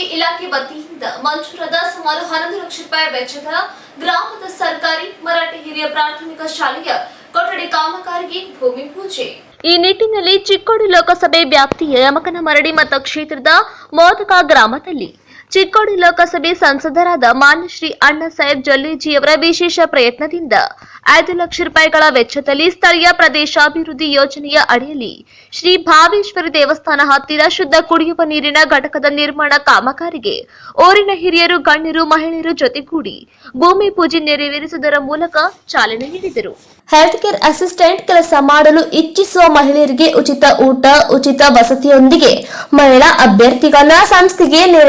ಆರೋಗ್ಯ ಇಲಾಖೆ ವತಿಯಿಂದ ಮಂಜೂರಾದ ಸುಮಾರು ಹನ್ನೊಂದು ಲಕ್ಷ ರೂಪಾಯಿ ವೆಚ್ಚದ ಗ್ರಾಮದ ಸರ್ಕಾರಿ ಮರಾಠಿ ಹಿರಿಯ ಪ್ರಾಥಮಿಕ ಶಾಲೆಯ ಕೊಠಡಿ ಕಾಮಗಾರಿಗೆ ಭೂಮಿ ಪೂಜೆ. ಈ ನಿಟ್ಟಿನಲ್ಲಿ ಚಿಕ್ಕೋಡಿ ಲೋಕಸಭೆ ವ್ಯಾಪ್ತಿಯ ಯಮಕನ ಮರಡಿ ಮತಕ್ಷೇತ್ರದ ಕ್ಷೇತ್ರದ ಮೋದಕ ಗ್ರಾಮದಲ್ಲಿ ಚಿಕ್ಕೋಡಿ ಲೋಕಸಭೆ ಸಂಸದರಾದ ಮಾನ್ಯ ಶ್ರೀ ಅಣ್ಣ ಸಾಹೇಬ್ ಜಲ್ಲೇಜಿಯವರ ವಿಶೇಷ ಪ್ರಯತ್ನದಿಂದ ಐದು ಲಕ್ಷ ರೂಪಾಯಿಗಳ ವೆಚ್ಚದಲ್ಲಿ ಸ್ಥಳೀಯ ಪ್ರದೇಶಾಭಿವೃದ್ಧಿ ಯೋಜನೆಯ ಅಡಿಯಲ್ಲಿ ಶ್ರೀ ಭಾವೇಶ್ವರಿ ದೇವಸ್ಥಾನ ಹತ್ತಿರ ಶುದ್ಧ ಕುಡಿಯುವ ನೀರಿನ ಘಟಕದ ನಿರ್ಮಾಣ ಕಾಮಗಾರಿಗೆ ಊರಿನ ಹಿರಿಯರು, ಗಣ್ಯರು, ಮಹಿಳೆಯರು ಜೊತೆಗೂಡಿ ಭೂಮಿ ಪೂಜೆ ನೆರವೇರಿಸುವುದರ ಮೂಲಕ ಚಾಲನೆ ನೀಡಿದರು. ಹೆಲ್ತ್ ಕೇರ್ ಅಸಿಸ್ಟೆಂಟ್ ಕೆಲಸ ಮಾಡಲು ಇಚ್ಛಿಸುವ ಮಹಿಳೆಯರಿಗೆ ಉಚಿತ ಊಟ, ಉಚಿತ ವಸತಿಯೊಂದಿಗೆ ಮಹಿಳಾ ಅಭ್ಯರ್ಥಿಗಳ ಸಂಸ್ಥೆಗೆ ನೇರ